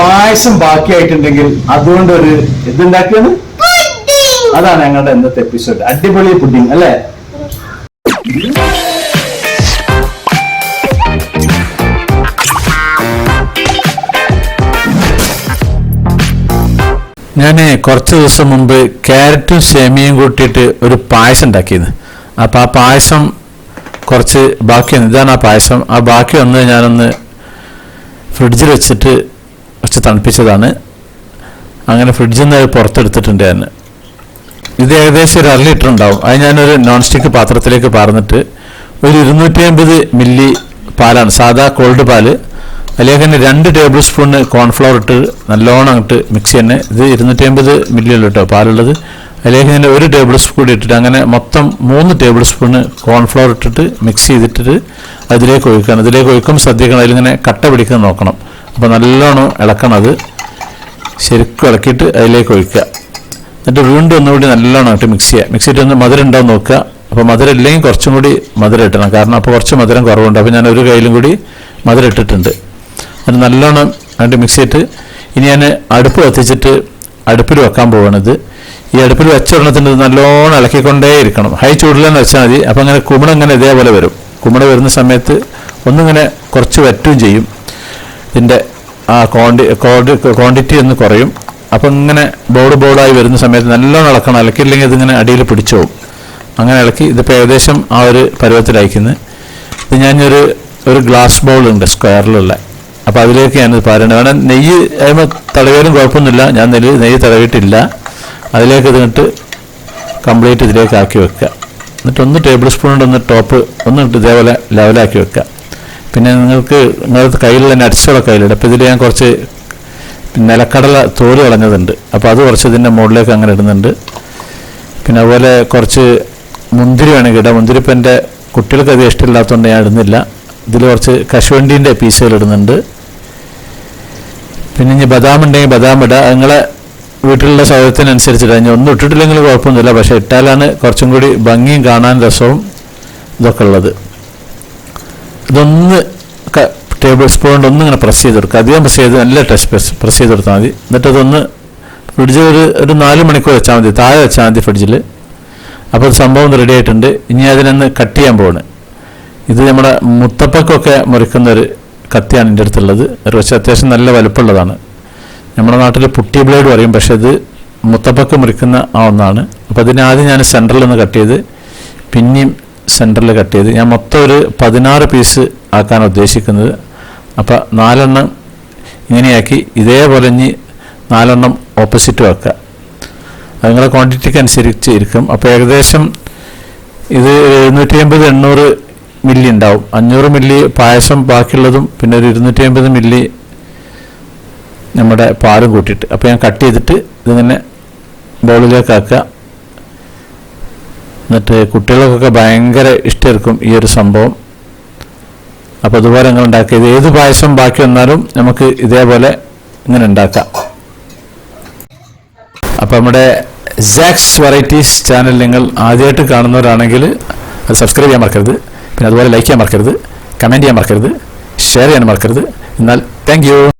പായസം ബാക്കിയായിട്ടുണ്ടെങ്കിൽ അതുകൊണ്ട് ഒരു ഇതുണ്ടാക്കിയത് അതാണ് ഞങ്ങളുടെ ഇന്നത്തെ എപ്പിസോഡ് അടിപൊളി പുഡിംഗ് അല്ലേ? ഞാൻ കുറച്ച് ദിവസം മുമ്പ് ക്യാരറ്റും സേമിയയും കൂട്ടിയിട്ട് ഒരു പായസം ഉണ്ടാക്കിയത്. അപ്പോൾ ആ പായസം കുറച്ച് ബാക്കി ഇതാണ് ആ പായസം. ആ ബാക്കി വന്ന് ഞാനൊന്ന് ഫ്രിഡ്ജിൽ വെച്ചിട്ട് കുറച്ച് തണുപ്പിച്ചതാണ്. അങ്ങനെ ഫ്രിഡ്ജിൽ നിന്ന് പുറത്തെടുത്തിട്ടുണ്ട് ഞാൻ. ഇത് ഏകദേശം ഒരു അര ലിറ്റർ ഉണ്ടാവും. അത് ഞാനൊരു നോൺ സ്റ്റിക്ക് പാത്രത്തിലേക്ക് പാർന്നിട്ട് ഒരു ഇരുന്നൂറ്റി അമ്പത് മില്ലി പാലാണ് സാധാ കോൾഡ് പാൽ. അതിലേക്ക് തന്നെ രണ്ട് ടേബിൾ സ്പൂണ് കോൺഫ്ലവർ ഇട്ട് നല്ലോണം അങ്ങോട്ട് മിക്സ് തന്നെ ഇത് ഇരുന്നൂറ്റി അമ്പത് മില്ലി ഉള്ളൂ കേട്ടോ പാലുള്ളത്. അതിലേക്ക് തന്നെ ഒരു ടേബിൾ സ്പൂൺ ഇട്ടിട്ട് അങ്ങനെ മൊത്തം മൂന്ന് ടേബിൾ സ്പൂണ് കോൺഫ്ലവർ ഇട്ടിട്ട് മിക്സ് ചെയ്തിട്ടിട്ട് അതിലേക്ക് ഒഴിക്കണം. ഇതിലേക്ക് ഒഴിക്കുമ്പോൾ ശ്രദ്ധിക്കണം അതിലിങ്ങനെ കട്ട പിടിക്കാൻ നോക്കണം. അപ്പോൾ നല്ലോണം ഇളക്കണം അത് ശരിക്കും ഇളക്കിയിട്ട് അതിലേക്ക് ഒഴിക്കുക. എന്നിട്ട് വീണ്ടും ഒന്നുകൂടി നല്ലോണം ഇട്ട് മിക്സ് ചെയ്യുക. മിക്സ് ചെയ്തിട്ട് ഒന്ന് മധുരം ഉണ്ടോ എന്ന് നോക്കുക. അപ്പോൾ മധുരം ഇല്ലെങ്കിൽ കുറച്ചും കൂടി മധുരം ഇട്ടണം കാരണം അപ്പോൾ കുറച്ച് മധുരം കുറവുണ്ട്. അപ്പോൾ ഞാൻ ഒരു കയ്യിലും കൂടി മധുരം ഇട്ടിട്ടുണ്ട്. അത് നല്ലോണം അതിന്റെ മിക്സ് ചെയ്തിട്ട് ഇനി ഞാൻ അടുപ്പ് കത്തിച്ചിട്ട് അടുപ്പിൽ വെക്കാൻ പോകണത് ഈ അടുപ്പിൽ വെച്ച ഉടനത്തിന് നല്ലോണം ഇളക്കിക്കൊണ്ടേ ഇരിക്കണം. ഹൈ ചൂടിലെന്ന് വെച്ചാൽ മതി. അപ്പോൾ അങ്ങനെ കുമിടങ്ങനെ ഇതേപോലെ വരും. കുമിട വരുന്ന സമയത്ത് ഒന്നിങ്ങനെ കുറച്ച് വറ്റുകയും ചെയ്യും. ഇതിന്റെ ആ ക്വാണ്ടി ക്വാണ്ടി ക്വാണ്ടിറ്റി ഒന്ന് കുറയും അപ്പം ഇങ്ങനെ ബോർഡ് ബോർഡായി വരുന്ന സമയത്ത് നല്ലോണം ഇളക്കണം. ഇളക്കിയില്ലെങ്കിൽ ഇതിങ്ങനെ അടിയിൽ പിടിച്ചു പോകും. അങ്ങനെ ഇളക്കി ഇതിപ്പോൾ ഏകദേശം ആ ഒരു പരുവത്തിലയക്കുന്നത് ഇത് ഞാനൊരു ഒരു ഗ്ലാസ് ബൗൾ ഉണ്ട് സ്ക്വയറിലുള്ള അപ്പോൾ അതിലേക്ക് ഞാനിത് പാരണ്ട് വേണം നെയ്യ് അതിന് തടവിയാലും കുഴപ്പമൊന്നുമില്ല. ഞാൻ നെല്ല് നെയ്യ് തടവിയിട്ടില്ല. അതിലേക്ക് ഇതിട്ട് കംപ്ലീറ്റ് ഇതിലേക്ക് ആക്കി വെക്കുക. എന്നിട്ട് ഒന്ന് ടേബിൾ സ്പൂൺ കൊണ്ട് ഒന്ന് ടോപ്പ് ഒന്ന് ഇട്ട് ഇതേപോലെ ലെവലാക്കി വെക്കുക. പിന്നെ നിങ്ങൾക്ക് നിങ്ങളുടെ കയ്യിലുള്ള നട്ട്സുകളൊക്കെ കയ്യിലുണ്ട്. അപ്പോൾ ഇതിൽ ഞാൻ കുറച്ച് നിലക്കടല തോൽ കളഞ്ഞതുണ്ട്. അപ്പോൾ അത് കുറച്ച് ഇതിന്റെ മുകളിലേക്ക് അങ്ങനെ ഇടുന്നുണ്ട്. പിന്നെ അതുപോലെ കുറച്ച് മുന്തിരി വേണമെങ്കിൽ ഇടാം. മുന്തിരി എന്റെ കുട്ടികൾക്ക് അത് ഇഷ്ടമില്ലാത്തതുകൊണ്ട് ഞാൻ ഇടുന്നില്ല. ഇതിൽ കുറച്ച് കശുവണ്ടീന്റെ പീസുകൾ ഇടുന്നുണ്ട്. പിന്നെ ഇനി ബദാം ഉണ്ടെങ്കിൽ ബദാം ഇടാം. നിങ്ങളെ വീട്ടിലുള്ള സൗകര്യത്തിനനുസരിച്ചിടാം ഇനി ഒന്നും ഇട്ടിട്ടില്ലെങ്കിൽ കുഴപ്പമൊന്നുമില്ല. പക്ഷേ ഇട്ടാലാണ് കുറച്ചും കൂടി ഭംഗിയും കാണാൻ രസവും ഇതൊക്കെ ഉള്ളത്. ഇതൊന്ന് ടേബിൾ സ്പൂൺ കൊണ്ട് ഒന്ന് ഇങ്ങനെ പ്രസ് ചെയ്ത് കൊടുക്കുക അധികം പ്രസ് ചെയ്ത് നല്ല ടച്ച് പ്രസ് പ്രസ് ചെയ്ത് കൊടുത്താൽ മതി. എന്നിട്ട് അതൊന്ന് ഫ്രിഡ്ജിൽ ഒരു ഒരു നാല് മണിക്കൂർ വെച്ചാൽ മതി. താഴെ വെച്ചാൽ മതി ഫ്രിഡ്ജിൽ അപ്പോൾ സംഭവം റെഡി ആയിട്ടുണ്ട്. ഇനി അതിനൊന്ന് കട്ട് ചെയ്യാൻ പോവാണ്. ഇത് നമ്മുടെ മുത്തപ്പക്കൊക്കെ മുറിക്കുന്ന ഒരു കത്തിയാണ് എന്റെ അടുത്തുള്ളത്. ഒരു പക്ഷേ അത്യാവശ്യം നല്ല വലുപ്പമുള്ളതാണ്. നമ്മുടെ നാട്ടിൽ പുട്ടി ബ്ലേഡ് പറയും. പക്ഷേ ഇത് മുത്തപ്പക്ക് മുറിക്കുന്ന ആ ഒന്നാണ്. അപ്പോൾ അതിനാദ്യം ഞാൻ സെന്ററിൽ നിന്ന് കട്ട് ചെയ്ത് പിന്നെയും സെന്ററിൽ കട്ട് ചെയ്ത് ഞാൻ മൊത്തം ഒരു പതിനാറ് പീസ് ആക്കാൻ ഉദ്ദേശിക്കുന്നത്. അപ്പോൾ നാലെണ്ണം ഇങ്ങനെയാക്കി ഇതേപോലെ ഇനി നാലെണ്ണം ഓപ്പോസിറ്റ് വെക്കുക അത് നിങ്ങളുടെ ക്വാണ്ടിറ്റിക്ക് അനുസരിച്ച് ഇരിക്കും. അപ്പോൾ ഏകദേശം ഇത് എഴുന്നൂറ്റി അമ്പത് എണ്ണൂറ് മില്ലി ഉണ്ടാവും. അഞ്ഞൂറ് മില്ലി പായസം ബാക്കിയുള്ളതും പിന്നെ ഒരു ഇരുന്നൂറ്റി അമ്പത് മില്ലി നമ്മുടെ പാലും കൂട്ടിയിട്ട്. അപ്പോൾ ഞാൻ കട്ട് ചെയ്തിട്ട് ഇതിങ്ങനെ ബൗളിലേക്ക് ആക്കുക. എന്നിട്ട് കുട്ടികൾക്കൊക്കെ ഭയങ്കര ഇഷ്ടമായിരിക്കും ഈ ഒരു സംഭവം. അപ്പോൾ അതുപോലെ നിങ്ങൾ ഉണ്ടാക്കിയത്. ഏത് പായസം ബാക്കി വന്നാലും നമുക്ക് ഇതേപോലെ ഇങ്ങനെ ഉണ്ടാക്കാം. അപ്പോൾ നമ്മുടെ സാക്സ് വെറൈറ്റീസ് ചാനൽ നിങ്ങൾ ആദ്യമായിട്ട് കാണുന്നവരാണെങ്കിൽ അത് സബ്സ്ക്രൈബ് ചെയ്യാൻ മറക്കരുത്. പിന്നെ അതുപോലെ ലൈക്ക് ചെയ്യാൻ മറക്കരുത്. കമന്റ് ചെയ്യാൻ മറക്കരുത്. ഷെയർ ചെയ്യാൻ മറക്കരുത്. എന്നാൽ താങ്ക്